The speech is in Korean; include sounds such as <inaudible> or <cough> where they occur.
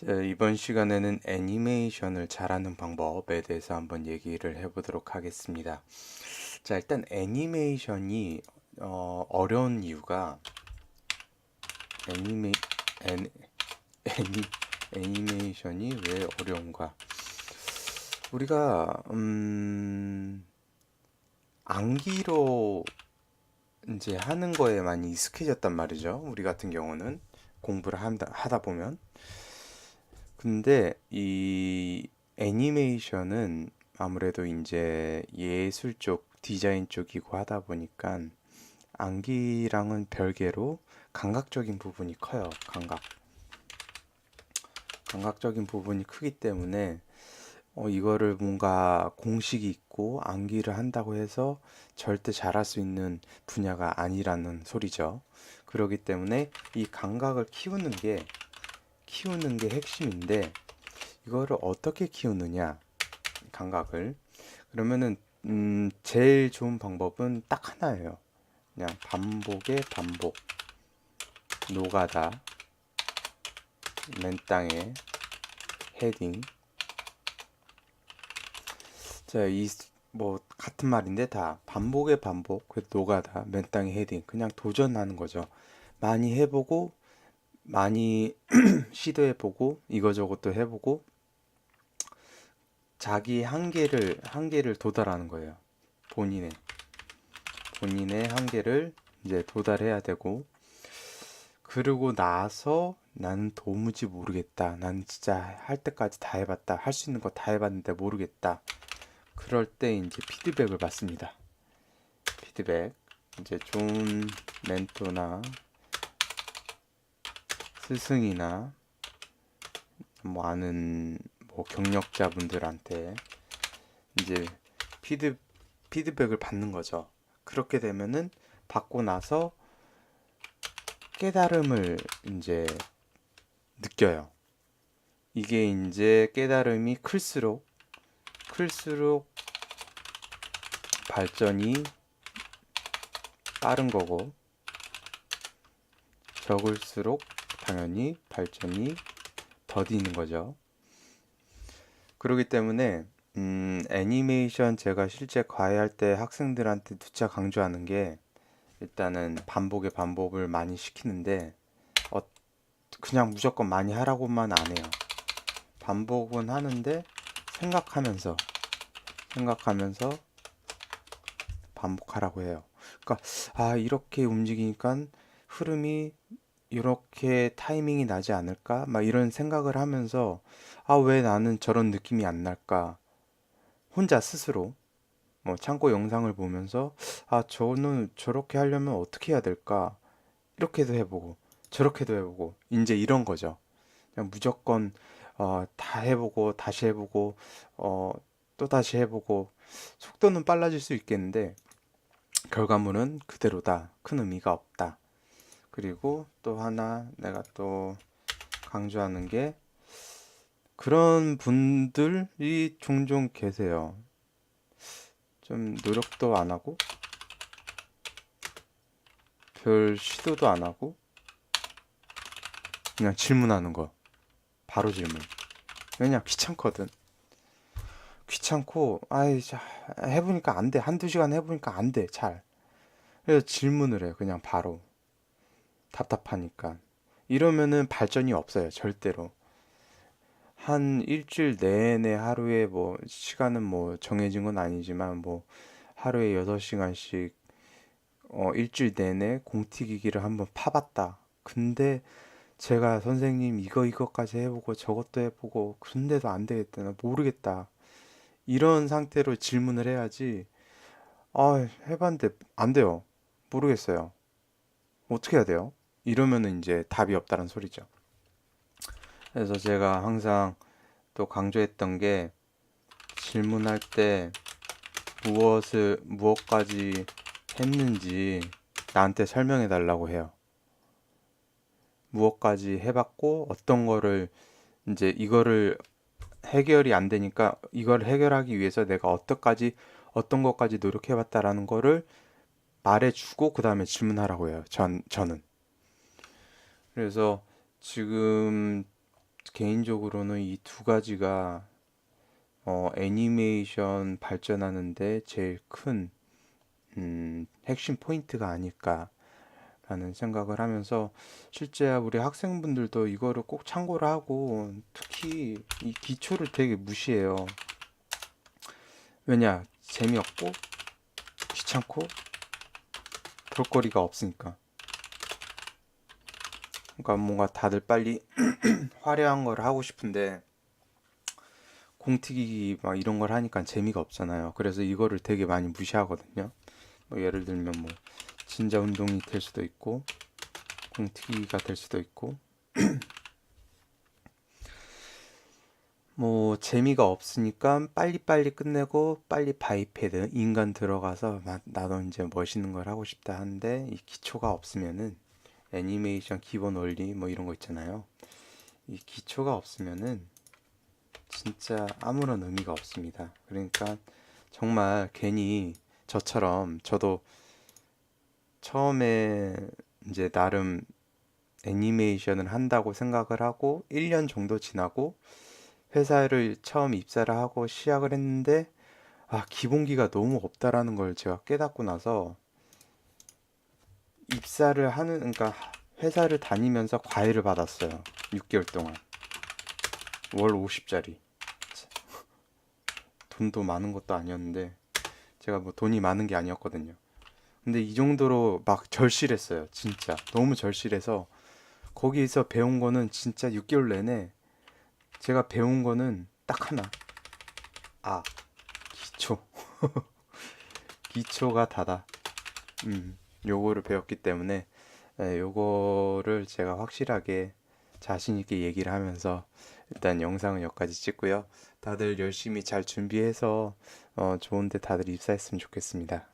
자, 이번 시간에는 애니메이션을 잘하는 방법에 대해서 한번 얘기를 해보도록 하겠습니다. 자, 일단 애니메이션이 어, 어려운 이유가 애니메 애니, 애니 애니메이션이 왜 어려운가? 우리가 음 암기로 이제 하는 거에 많이 익숙해졌단 말이죠. 우리 같은 경우는 공부를 한다, 하다 보면. 근데 이 애니메이션은 아무래도 이제 예술 쪽, 디자인 쪽이고 하다 보니까 암기랑은 별개로 감각적인 부분이 커요. 감각. 감각적인 부분이 크기 때문에 어, 이거를 뭔가 공식이 있고 암기를 한다고 해서 절대 잘할 수 있는 분야가 아니라는 소리죠. 그렇기 때문에 이 감각을 키우는 게 키우는 게 핵심인데 이거를 어떻게 키우느냐 감각을 그러면은 음, 제일 좋은 방법은 딱 하나예요. 그냥 반복의 반복 노가다 맨 땅에 헤딩 자, 이 뭐 같은 말인데 다 반복의 반복, 그 노가다, 맨 땅에 헤딩 그냥 도전하는 거죠. 많이 해보고 많이 <clears throat> 시도해보고 이거저것도 해보고 자기 한계를 한계를 도달하는 거예요. 본인의 본인의 한계를 이제 도달해야 되고 그러고 나서 나는 도무지 모르겠다. 난 진짜 할 때까지 다 해봤다. 할 수 있는 거 다 해봤는데 모르겠다. 그럴 때 이제 피드백을 받습니다. 피드백. 이제 좋은 멘토나 스승이나 뭐 아는 뭐 경력자분들한테 이제 피드 피드백을 받는 거죠. 그렇게 되면은 받고 나서 깨달음을 이제 느껴요. 이게 이제 깨달음이 클수록 클수록 발전이 빠른 거고 적을수록 당연히 발전이 더디는 거죠. 그렇기 때문에 음, 애니메이션 제가 실제 과외할 때 학생들한테 두차 강조하는 게 일단은 반복의 반복을 많이 시키는데 어, 그냥 무조건 많이 하라고만 안 해요. 반복은 하는데 생각하면서 생각하면서 반복하라고 해요. 그러니까 아 이렇게 움직이니까 흐름이 이렇게 타이밍이 나지 않을까? 막 이런 생각을 하면서 아 왜 나는 저런 느낌이 안 날까? 혼자 스스로 뭐 창고 영상을 보면서 아 저는 저렇게 하려면 어떻게 해야 될까? 이렇게도 해보고 저렇게도 해보고 이제 이런 거죠. 그냥 무조건 어, 다 해보고 다시 해보고 어, 또 다시 해보고 속도는 빨라질 수 있겠는데 결과물은 그대로다. 큰 의미가 없다. 그리고 또 하나 내가 또 강조하는 게 그런 분들이 종종 계세요. 좀 노력도 안 하고 별 시도도 안 하고 그냥 질문하는 거. 바로 질문. 왜냐 귀찮거든. 귀찮고 아이 자 해보니까 안 돼. 한두 시간 해보니까 안 돼. 잘. 그래서 질문을 해요. 그냥 바로. 답답하니까. 이러면은 발전이 없어요. 절대로. 한 일주일 내내 하루에 뭐 시간은 뭐 정해진 건 아니지만 뭐 하루에 6시간씩 어 일주일 내내 공튀기기를 한번 파봤다. 근데 제가 선생님 이거 이거까지 해보고 저것도 해보고 근데도 안 되겠다. 나 모르겠다. 이런 상태로 질문을 해야지. 아, 해봤는데 안 돼요. 모르겠어요. 어떻게 해야 돼요? 이러면은 이제 답이 없다는 소리죠. 그래서 제가 항상 또 강조했던 게 질문할 때 무엇을 무엇까지 했는지 나한테 설명해 달라고 해요. 무엇까지 해봤고 어떤 거를 이제 이거를 해결이 안 되니까 이걸 해결하기 위해서 내가 어떻게까지 어떤 것까지 노력해봤다라는 거를 말해주고 그 다음에 질문하라고 해요. 전 저는. 그래서 지금 개인적으로는 이 두 가지가 어, 애니메이션 발전하는데 제일 큰 음, 핵심 포인트가 아닐까라는 생각을 하면서 실제 우리 학생분들도 이거를 꼭 참고를 하고 특히 이 기초를 되게 무시해요. 왜냐? 재미없고 귀찮고 볼거리가 없으니까. 그러니까 뭔가 다들 빨리 <clears throat> 화려한 걸 하고 싶은데 공튀기 막 이런 걸 하니까 재미가 없잖아요. 그래서 이거를 되게 많이 무시하거든요. 뭐 예를 들면 뭐 진자 운동이 될 수도 있고 공튀기가 될 수도 있고 <clears throat> 뭐 재미가 없으니까 빨리빨리 끝내고 빨리 바이패드 인간 들어가서 막 나도 이제 멋있는 걸 하고 싶다 하는데 이 기초가 없으면은 애니메이션 기본 원리 뭐 이런 거 있잖아요. 이 기초가 없으면은 진짜 아무런 의미가 없습니다. 그러니까 정말 괜히 저처럼 저도 처음에 이제 나름 애니메이션을 한다고 생각을 하고 1년 정도 지나고 회사를 처음 입사를 하고 시작을 했는데 아, 기본기가 너무 없다라는 걸 제가 깨닫고 나서 입사를 하는 그러니까 회사를 다니면서 과외를 받았어요. 6개월 동안. 월 50짜리. <laughs> 돈도 많은 것도 아니었는데 제가 뭐 돈이 많은 게 아니었거든요. 근데 이 정도로 막 절실했어요. 진짜. 너무 절실해서 거기에서 배운 거는 진짜 6개월 내내 제가 배운 거는 딱 하나. 아, 기초. <laughs> 기초가 다다. 음, 요거를 배웠기 때문에 예, 요거를 제가 확실하게 자신 있게 얘기를 하면서 일단 영상은 여기까지 찍고요. 다들 열심히 잘 준비해서 어, 좋은데 다들 입사했으면 좋겠습니다.